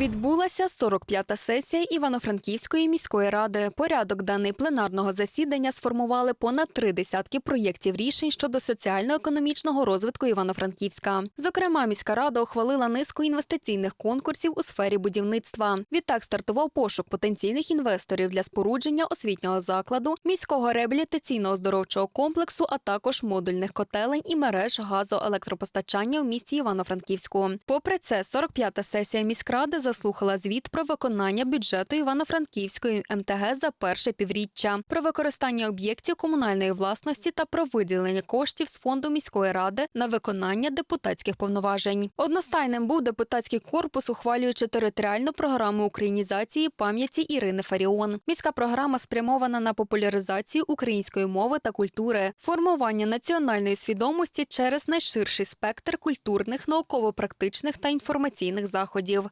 Відбулася 45-та сесія Івано-Франківської міської ради. Порядок денний пленарного засідання сформували понад три десятки проєктів рішень щодо соціально-економічного розвитку Івано-Франківська. Зокрема, міська рада ухвалила низку інвестиційних конкурсів у сфері будівництва. Відтак стартував пошук потенційних інвесторів для спорудження освітнього закладу, міського реабілітаційного оздоровчого комплексу, а також модульних котелень і мереж газоелектропостачання в місті Івано-Франківську. Попри це, 45-та сесія міськради заслухала звіт про виконання бюджету Івано-Франківської МТГ за перше півріччя, про використання об'єктів комунальної власності та про виділення коштів з фонду міської ради на виконання депутатських повноважень. Одностайним був депутатський корпус, ухвалюючи територіальну програму українізації пам'яті Ірини Фаріон. Міська програма спрямована на популяризацію української мови та культури, формування національної свідомості через найширший спектр культурних, науково-практичних та інформаційних заходів.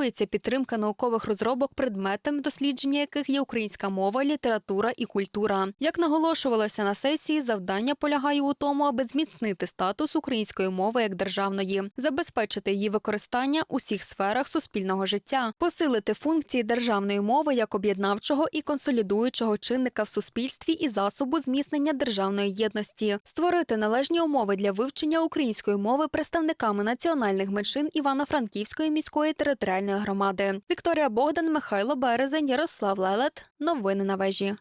Гарантується підтримка наукових розробок, предметами дослідження яких є українська мова, література і культура. Як наголошувалося на сесії, завдання полягає у тому, аби зміцнити статус української мови як державної, забезпечити її використання у всіх сферах суспільного життя, посилити функції державної мови як об'єднавчого і консолідуючого чинника в суспільстві і засобу зміцнення державної єдності, створити належні умови для вивчення української мови представниками національних меншин Івано-Франківської міської територіальної громади. Вікторія Богдан, Михайло Березень, Ярослав Лелет. Новини на вежі.